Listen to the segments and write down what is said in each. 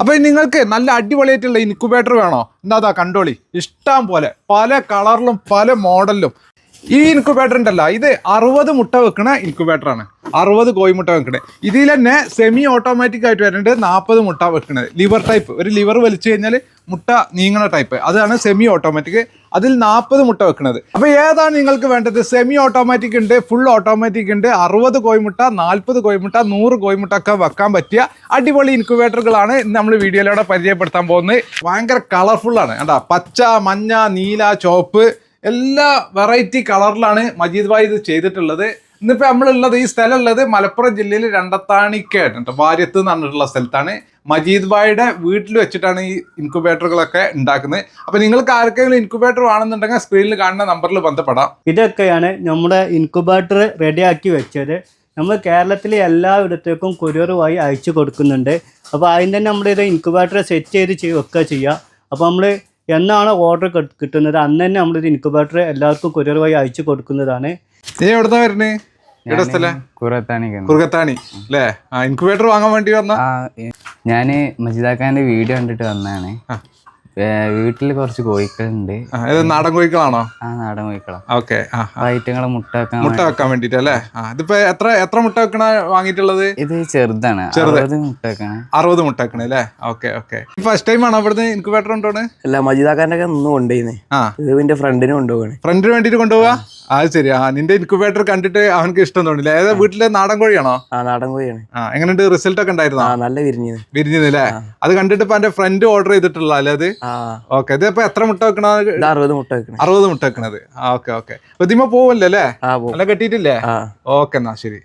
അപ്പൊ നിങ്ങൾക്ക് നല്ല അടിപൊളിയായിട്ടുള്ള ഇൻക്യുബേറ്റർ വേണോ? എന്താ കണ്ടോളി. ഇഷ്ടം പോലെ. പല കളറിലും പല മോഡലിലും ഈ ഇൻക്യുബേറ്റർ ഉണ്ടല്ലോ ഇത് അറുപത് മുട്ട വെക്കണ ഇൻക്യുബേറ്റർ ആണ്. അറുപത് കോഴിമുട്ട വെക്കണേ. ഇതിൽ തന്നെ സെമി ഓട്ടോമാറ്റിക് ആയിട്ട് വരുന്നുണ്ട് നാൽപ്പത് മുട്ട വെക്കണത്. ലിവർ ടൈപ്പ് ഒരു ലിവർ വലിച്ചു കഴിഞ്ഞാൽ മുട്ട നീങ്ങണ ടൈപ്പ് അതാണ് സെമി ഓട്ടോമാറ്റിക് അതിൽ നാൽപ്പത് മുട്ട വെക്കണത്. അപ്പൊ ഏതാണ് നിങ്ങൾക്ക് വേണ്ടത്? സെമി ഓട്ടോമാറ്റിക് ഉണ്ട് ഫുൾ ഓട്ടോമാറ്റിക് ഉണ്ട്. അറുപത് കോയിമുട്ട നാൽപ്പത് കോഴിമുട്ട നൂറ് കോയിമുട്ട ഒക്കെ വെക്കാൻ പറ്റിയ അടിപൊളി ഇൻക്യുബേറ്ററുകളാണ് ഇന്ന് നമ്മൾ വീഡിയോയിലൂടെ പരിചയപ്പെടുത്താൻ പോകുന്നത്. ഭയങ്കര കളർഫുള്ളാണ് കണ്ടാ? പച്ച മഞ്ഞ നീല ചുവപ്പ് എല്ലാ വെറൈറ്റി കളറിലാണ് മജീദ് ഭായ് ഇത് ചെയ്തിട്ടുള്ളത്. ഇന്നിപ്പോൾ നമ്മളുള്ളത് ഈ സ്ഥലം ഉള്ളത് മലപ്പുറം ജില്ലയിൽ രണ്ടത്താണിക്കായിട്ട് കേട്ടോ. വാര്യത്ത് എന്ന് പറഞ്ഞിട്ടുള്ള സ്ഥലത്താണ്. മജീദ് ഭായിയുടെ വീട്ടിൽ വെച്ചിട്ടാണ് ഈ ഇൻക്യുബേറ്ററുകളൊക്കെ ഉണ്ടാക്കുന്നത്. അപ്പോൾ നിങ്ങൾക്ക് ആർക്കെങ്കിലും ഇൻക്യുബേറ്റർ വേണമെന്നുണ്ടെങ്കിൽ സ്ക്രീനിൽ കാണുന്ന നമ്പറിൽ ബന്ധപ്പെടാം. ഇതൊക്കെയാണ് നമ്മുടെ ഇൻക്യുബേറ്റർ റെഡിയാക്കി വെച്ചത്. നമ്മൾ കേരളത്തിലെ എല്ലായിടത്തേക്കും കൊറിയറുമായി അയച്ചു കൊടുക്കുന്നുണ്ട്. അപ്പോൾ ആദ്യം തന്നെ നമ്മുടെ നമ്മളിത് ഇൻക്യുബേറ്റർ സെറ്റ് ചെയ്ത് ചെയ്യുക ഒക്കെ ചെയ്യുക അപ്പോൾ നമ്മൾ എന്നാണ് ഓർഡർ കിട്ടുന്നത്? അന്ന് തന്നെ നമ്മളൊരു ഇൻക്യുബേറ്റർ എല്ലാവർക്കും കൊറിയർ വഴി അയച്ചു കൊടുക്കുന്നതാണ്. നീ എവിടുന്നാ വരണേ എവിടെ സ്ഥലം? കുറുകത്താണി അല്ലേ? ഇൻക്യുബേറ്റർ വാങ്ങാൻ വേണ്ടി വന്ന? ഞാൻ മജിദാക്കാന്റെ വീഡിയോ കണ്ടിട്ട് വന്നതാണ്. ആ. വീട്ടിൽ കുറച്ച് കോഴിക്കളുണ്ട്. ഇത് നാടൻ കോഴിക്കളാണോ? ആ നാടൻ കോഴിക്കളാ. ഓക്കെ ഐറ്റങ്ങളെ മുട്ട വെക്കാൻ മുട്ട വെക്കാൻ വേണ്ടിട്ട് അല്ലേ? ആ ഇതിപ്പോ എത്ര എത്ര മുട്ട വെക്കണ വാങ്ങിയിട്ടുള്ളത്? ഇത് ചെറുതാണ്. അറുപത് മുട്ട വെക്കണ. അറുപത് മുട്ട വെക്കണ അല്ലേ? Okay okay. ഫസ്റ്റ് ടൈം ആണോ ഇവിടുന്ന് ഇൻക്യുബേറ്റർ ഉണ്ടോണ് അല്ല മജിദാക്കാരന്റെ ഒക്കെ ഒന്നും കൊണ്ടുപോയിന്നേ ഇത് എന്റെ ഫ്രണ്ടിന് കൊണ്ടുപോകണേ ഫ്രണ്ടിന് വേണ്ടിട്ട് കൊണ്ടുപോവാ? അത് ശരി. ആ നിന്റെ ഇൻക്യുബേറ്റർ കണ്ടിട്ട് അവനക്ക് ഇഷ്ടം തോന്നില്ല. ഏതാ വീട്ടിലെ നാടൻ കോഴിയാണോ? ആ നാടൻ കോഴിയാണ്. ആ എങ്ങനെയുണ്ട് റിസൾട്ട് ഒക്കെ ഉണ്ടായിരുന്നോ? നല്ല വിരിഞ്ഞത് വിരിഞ്ഞില്ലേ അത് കണ്ടിട്ട് ഇപ്പൊ എന്റെ ഫ്രണ്ട് ഓർഡർ ചെയ്തിട്ടുള്ള അല്ലേ അത്? ഓക്കെ ഇത് ഇപ്പൊ എത്ര മുട്ട വെക്കണ ഇത് അറുപത് മുട്ട വെക്കണത് അറുപത് മുട്ട വെക്കണത്. Okay okay. ഇതിമ പോവല്ലോ അല്ലേ? ആ അല്ല കെട്ടിയിട്ടില്ലേ? ഓക്കെ എന്നാ ശരി.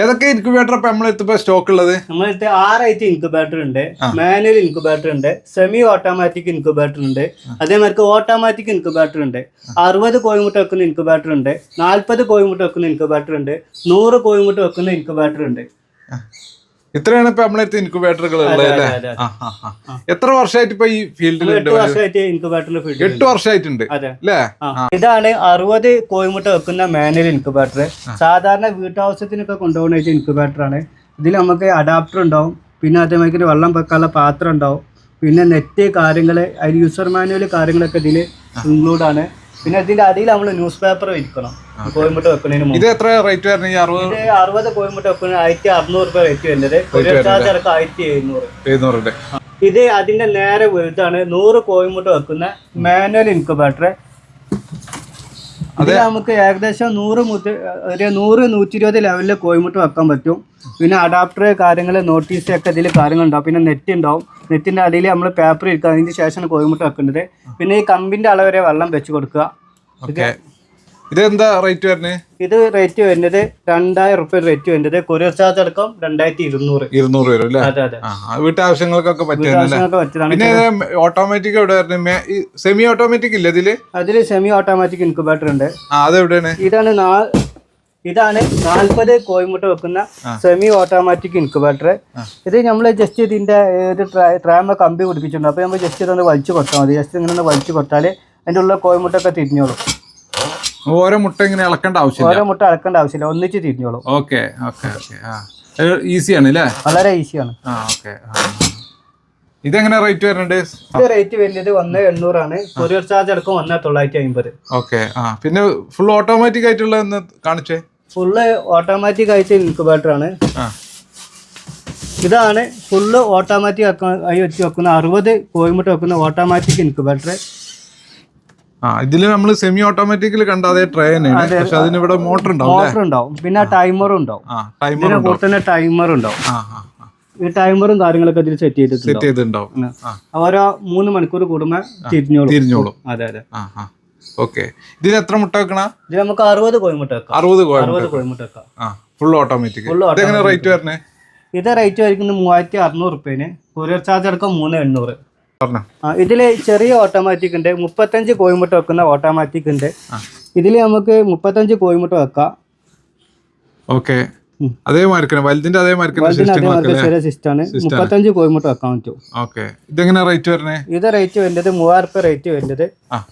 ഏതൊക്കെ ഇൻക്യുബേറ്റർ ഇപ്പൊ നമ്മളെത്തിപ്പോ സ്റ്റോക്ക് ഉള്ളത്? നമ്മളടുത്ത് ആറായിട്ട് ഇൻക്യുബേറ്റർ ഉണ്ട്. മാനുവൽ ഇൻക്യുബേറ്റർ ഉണ്ട്. സെമി ഓട്ടോമാറ്റിക് ഇൻക്യുബേറ്റർ ഉണ്ട് അതേമാതിരി ഓട്ടോമാറ്റിക് ഇൻക്യുബേറ്റർ ഉണ്ട്. അറുപത് കോഴിമുട്ട വെക്കുന്ന ഇൻക്യുബേറ്റർ ഉണ്ട്. നാൽപ്പത് കോഴിമുട്ട വെക്കുന്ന ഇൻക്യുബേറ്റർ ഉണ്ട്. നൂറ് കോഴിമുട്ട വെക്കുന്ന ഇൻക്യുബേറ്റർ ഉണ്ട്. ഇത്രയാണ് ഇപ്പൊ നമ്മളെ ഇൻക്യുബേറ്ററുകൾ ഉള്ളത് അല്ലേ. എത്ര വർഷമായിട്ട് ഇപ്പൊ ഈ ഫീൽഡിൽ എട്ട് വർഷമായിട്ട് ഇൻക്യുബേറ്ററിന്റെ ഫീൽഡ് എട്ട് വർഷമായിട്ടുണ്ട് അല്ലേ? ഇതാണ് അറുപത് കോയിമുട്ട വെക്കുന്ന മാനുവൽ ഇൻക്യുബേറ്റർ സാധാരണ വീട്ടാവശ്യത്തിനൊക്കെ കൊണ്ടുപോകുന്ന ഇൻക്യുബേറ്റർ ആണ്. ഇതിൽ നമുക്ക് അഡാപ്റ്റർ ഉണ്ടാവും. പിന്നെ അതേമാതിരി വെള്ളം വെക്കാനുള്ള പാത്രം ഉണ്ടാവും. പിന്നെ നെറ്റ് കാര്യങ്ങൾ അതിൽ യൂസർ മാനുവൽ കാര്യങ്ങളൊക്കെ ഇതിൽ ഇൻക്ലൂഡാണ് പിന്നെ ഇതിന്റെ അടിയിൽ നമ്മൾ ന്യൂസ് പേപ്പർ വിൽക്കണം കോഴിമുട്ട വെക്കുന്നതിന് ഇത് എത്ര റേറ്റ് വരുന്നത് അറുപത്? അറുപത് കോഴിമുട്ട വെക്കുന്ന ആയിരത്തി അറുന്നൂറ് രൂപ റേറ്റ് വരുന്നത്. ചാർജ് അടക്കം ആയിരത്തി എഴുന്നൂറ്. ഇത് അതിന്റെ നേരെ വലുതാണ്. നൂറ് കോഴിമുട്ട വെക്കുന്ന മാനുവൽ ഇൻക്യുബേറ്റർ അതെ. നമുക്ക് ഏകദേശം നൂറ് മുതൽ ഒരു നൂറ് നൂറ്റി ഇരുപത് ലെവലിൽ കോയമ്പട്ട് വെക്കാൻ പറ്റും. പിന്നെ അഡാപ്റ്റർ കാര്യങ്ങൾ നോട്ടീസ് ഒക്കെ ഇതിൽ കാര്യങ്ങളുണ്ടാവും. പിന്നെ നെറ്റ് ഉണ്ടാവും. നെറ്റിന്റെ അടിയിൽ നമ്മൾ പേപ്പർ ഇരിക്കുക അതിന് ശേഷമാണ് കോഴിമുട്ട വെക്കേണ്ടത്. പിന്നെ ഈ കമ്പിന്റെ അളവ് വരെ വെള്ളം വെച്ച് കൊടുക്കുക. ഓക്കെ. ഇത് എന്താ റേറ്റ് വരുന്നത് ഇത് റേറ്റ് വരുന്നത് രണ്ടായിരം റുപ്യ റേറ്റ് വരുന്നത്. കൊറിയർ ചാർജ് അടക്കം രണ്ടായിരത്തി ഇരുന്നൂറ്. ഇരുന്നൂറ് വരും അല്ലേ? അതെ അതെ. ആ ആവശ്യങ്ങൾക്കൊക്കെ വീട്ടാവശ്യങ്ങൾക്കൊക്കെ പിന്നെ ഓട്ടോമാറ്റിക് എവിടെ വരുന്നത് സെമി ഓട്ടോമാറ്റിക് ഇല്ല ഇതിൽ? അതിൽ സെമി ഓട്ടോമാറ്റിക് ഇൻക്യുബേറ്റർ ഉണ്ട് അതെവിടെയാണ്? ഇതാണ് ഇതാണ് നാൽപ്പത് കോയിമുട്ട വെക്കുന്ന സെമി ഓട്ടോമാറ്റിക് ഇൻക്യുബേറ്റർ ഇത് നമ്മൾ ജസ്റ്റ് ഇതിന്റെ ഒരു ട്രാമ കമ്പി പിടിപ്പിച്ചിട്ടുണ്ട്. അപ്പോൾ നമ്മൾ ജസ്റ്റ് ഇതൊന്ന് വലിച്ചു കൊടുത്താൽ മതി. ജസ്റ്റ് ഇങ്ങനെ ഒന്ന് വലിച്ചു കൊടുത്താൽ അതിന്റെ ഉള്ള കോയിമുട്ടൊക്കെ തിരിഞ്ഞോളും. ഓരോ മുട്ട ഇങ്ങനെ ഇളക്കേണ്ട ആവശ്യം ഓരോ മുട്ട ഇളക്കേണ്ട ആവശ്യമില്ല. ഒന്നിച്ച് തിരിഞ്ഞോളും. ഓക്കെ ഓക്കെ ഈസിയാണ് അല്ലേ? വളരെ ഈസിയാണ്. ഇതെങ്ങനെ റേറ്റ് വരുന്നുണ്ട്? ഇത് റേറ്റ് വരുന്നത് ഒന്ന് എണ്ണൂറാണ്. കൊറിയർ ചാർജ് അടക്കം ഒന്ന് തൊള്ളായിരത്തി അമ്പത്. ഓക്കെ ആ. പിന്നെ ഫുൾ ഓട്ടോമാറ്റിക് ആയിട്ടുള്ളെന്ന് കാണിച്ചേ. ഫുള്ള് ഓട്ടോമാറ്റിക് ആയിട്ട് ഇൻക്യുബേറ്റർ ആണ്. ഇതാണ് ഫുള്ള് ഓട്ടോമാറ്റിക് ആയി വെച്ച് വെക്കുന്ന അറുപത് കോഴിമുട്ട വെക്കുന്ന ഓട്ടോമാറ്റിക് ഇൻക്യുബേറ്റർ ആ ഇതിൽ നമ്മൾ സെമി ഓട്ടോമാറ്റിക്കിൽ കണ്ട അതേ ട്രെയിൻ പക്ഷെ അതിന് ഇവിടെ മോട്ടർ ഉണ്ടാവും മോട്ടർ ഉണ്ടാവും. പിന്നെ ടൈമറും ഉണ്ടാവും. ഇതിനെ കൂടെ തന്നെ ടൈമർ ഉണ്ടാവും. ഈ ടൈമറും കാര്യങ്ങളൊക്കെ ഇതിൽ സെറ്റ് ചെയ്തിട്ടുണ്ട് സെറ്റ് ചെയ്തിട്ടുണ്ടാവും. ഓരോ മൂന്ന് മണിക്കൂർ കൂടുമ്പോൾ തിരിഞ്ഞോളും. തിരിഞ്ഞോളും. അതെ അതെ. ഓക്കെ. ഇതിന് എത്ര മുട്ട വെക്കണ? ഇത് നമുക്ക് അറുപത് കോഴിമുട്ട വെക്കാം. അറുപത് അറുപത് കോഴിമുട്ട വെക്കാം. ആ ഫുൾ ഓട്ടോമാറ്റിക് Full ഇതെങ്ങനെ റേറ്റ് വരണേ? ഇത് റേറ്റ് വരുന്നത് മൂവായിരത്തി അറുന്നൂറ് റുപ്യേന് കൊറിയർ ചാർജ് അടക്കം മൂന്ന് എണ്ണൂറ്. പറഞ്ഞോ. ഇതിൽ ചെറിയ ഓട്ടോമാറ്റിക് ഉണ്ട്. മുപ്പത്തഞ്ച് കോഴിമുട്ട വെക്കുന്ന ഓട്ടോമാറ്റിക് ഉണ്ട്. ഇതിൽ നമുക്ക് മുപ്പത്തഞ്ച് കോഴിമുട്ട വെക്കാം. ഓക്കെ. അതേ മാർക്കന്നെ വലുതിന്റെ അതേ മാർക്കന്നെ ഇതിന് സിസ്റ്റം അതേമാതിരി ചെറിയ സിസ്റ്റമാണ്. മുപ്പത്തഞ്ച് കോഴിമുട്ട വെക്കാൻ പറ്റും. ഓക്കെ. ഇതെങ്ങനെ റേറ്റ് വരണേ? ഇത് റേറ്റ് വരുന്നത് മൂവായിരം റുപ്യ റേറ്റ് വരുന്നത്.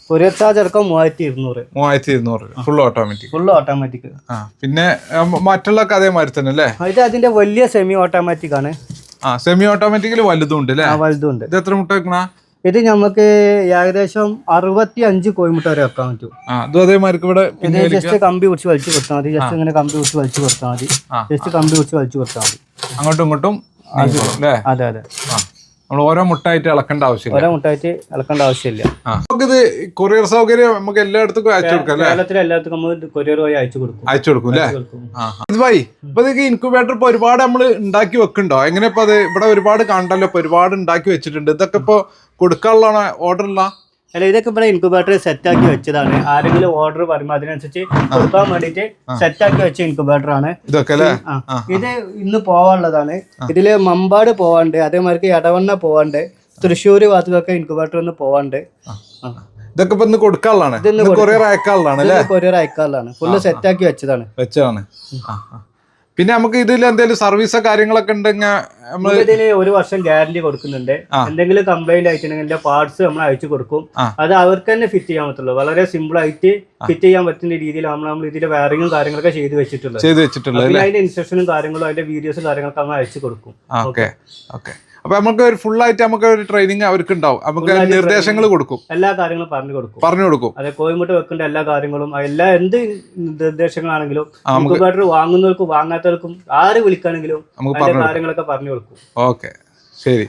കൊറിയർ ചാർജ് അടക്കം മൂവായിരത്തി ഇരുന്നൂറ് മൂവായിരത്തി ഇരുന്നൂറ് ഫുൾ ഓട്ടോമാറ്റിക് ഫുൾ ഓട്ടോമാറ്റിക് പിന്നെ മറ്റുള്ളൊക്കെ അതേ മാതിരി തന്നെ അല്ലേ? ഇത് അതിന്റെ വലിയ സെമി ഓട്ടോമാറ്റിക് ആണ്. ആ സെമി ഓട്ടോമാറ്റിക്കലി വലുതും ഉണ്ട് അല്ലേ? വലുതുണ്ട് ഇത് എത്ര മുട്ട വെക്കണ? ഇത് നമുക്ക് ഏകദേശം അറുപത്തി അഞ്ച് കോയിമുട്ട വരെ വെക്കാൻ പറ്റും. അതേമാതിരി ഇവിടെ ഇത് ജസ്റ്റ് കമ്പി പിടിച്ച് വലിച്ചു കൊടുത്താൽ മതി. ജസ്റ്റ് ഇങ്ങനെ കമ്പി പിടിച്ച് വലിച്ചു കൊടുത്താൽ മതി. ജസ്റ്റ് കമ്പി പിടിച്ച് വലിച്ചു കൊടുത്താൽ മതി. അങ്ങോട്ടും ഇങ്ങോട്ടും അതെ. അതെ നമ്മൾ ഓരോ മുട്ടായിട്ട് ഇളക്കേണ്ട ആവശ്യമില്ല. ഓരോ മുട്ടായിട്ട് ഇളക്കേണ്ട ആവശ്യമില്ല. നമുക്കിത് കൊറിയർ സൗകര്യം നമുക്ക് എല്ലായിടത്തും അയച്ചു കൊടുക്കാം കേരളത്തിലെ എല്ലായിടത്തും നമ്മൾ കൊറിയർ വഴി അയച്ചു കൊടുക്കും. അയച്ചു കൊടുക്കും അല്ലേ? ഇത് ഭായി ഇപ്പൊ ഇൻക്യുബേറ്റർ ഇപ്പൊ ഒരുപാട് നമ്മൾ ഉണ്ടാക്കി വെക്കുന്നുണ്ടോ? എങ്ങനെ ഇപ്പൊ അത് ഇവിടെ ഒരുപാട് കണ്ടല്ലോ ഇപ്പൊ ഒരുപാട് ഉണ്ടാക്കി വെച്ചിട്ടുണ്ട്. ഇതൊക്കെ ഇപ്പൊ കൊടുക്കാനുള്ളതാണോ ഓർഡർ ഉള്ള അല്ല ഇതൊക്കെ ഇവിടെ ഇൻക്യുബേറ്റർ സെറ്റ് ആക്കി വെച്ചതാണ്. ആരെങ്കിലും ഓർഡർ പറയുമ്പോൾ അതിനനുസരിച്ച് കൊടുക്കാൻ വേണ്ടിയിട്ട് സെറ്റ് ആക്കി വെച്ച ഇൻക്യുബേറ്റർ ആണ്. ഇത് ഇന്ന് പോവാനുള്ളതാണ്. ഇതിൽ മമ്പാട് പോവാണ്ട് അതേമാതിരി എടവണ്ണ പോവാണ്ട് തൃശ്ശൂർ ഭാഗത്തൊക്കെ ഇൻക്യുബേറ്റർ ഒന്ന് പോവാണ്ട് ഇതൊക്കെ ഇപ്പൊ ഇന്ന് കൊടുക്കാനുള്ളതാണ്. കൊറിയർ അയക്കാനുള്ളതാണ് കൊറിയർ അയക്കാനുള്ളതാണ്. ഫുള്ള് സെറ്റ് ആക്കി വെച്ചതാണ്. വെച്ചതാണ്. പിന്നെ നമുക്ക് ഇതിൽ എന്തെങ്കിലും സർവീസോ കാര്യങ്ങളൊക്കെ ഉണ്ടെങ്കിൽ നമ്മൾ ഇതിന് ഒരു വർഷം ഗ്യാരണ്ടി കൊടുക്കുന്നുണ്ട്. എന്തെങ്കിലും കംപ്ലൈന്റ് ആയിട്ടുണ്ടെങ്കിൽ പാർട്സ് നമ്മൾ അയച്ചു കൊടുക്കും. അത് അവർക്ക് തന്നെ ഫിറ്റ് ചെയ്യാൻ പറ്റുള്ളൂ. വളരെ സിമ്പിൾ ആയിട്ട് ഫിറ്റ് ചെയ്യാൻ പറ്റുന്ന രീതിയിൽ നമ്മൾ നമ്മൾ ഇതിന്റെ വയറിങ്ങും കാര്യങ്ങളൊക്കെ ചെയ്ത് വെച്ചിട്ടുള്ളത്. ചെയ്ത് വെച്ചിട്ടുള്ളത് അതിന്റെ ഇൻസ്ട്രക്ഷനും കാര്യങ്ങളും അതിന്റെ വീഡിയോസും കാര്യങ്ങളൊക്കെ നമ്മൾ അയച്ചു കൊടുക്കും. ഓക്കെ ഓക്കെ അപ്പൊ നമുക്ക് ഒരു ഫുൾ ആയിട്ട് നമുക്ക് ഒരു ട്രെയിനിങ് അവർക്ക് ഉണ്ടാവും നമുക്ക് നിർദ്ദേശങ്ങൾ കൊടുക്കും. എല്ലാ കാര്യങ്ങളും പറഞ്ഞു കൊടുക്കും. പറഞ്ഞു കൊടുക്കും. അതെ കോയമ്പട്ട് വെക്കേണ്ട എല്ലാ കാര്യങ്ങളും എല്ലാ എന്ത് നിർദ്ദേശങ്ങളാണെങ്കിലും നമുക്ക് വാങ്ങുന്നവർക്കും വാങ്ങാത്തവർക്കും ആര് വിളിക്കാണെങ്കിലും നമുക്ക് കാര്യങ്ങളൊക്കെ പറഞ്ഞു കൊടുക്കും. ഓക്കെ. ശരി.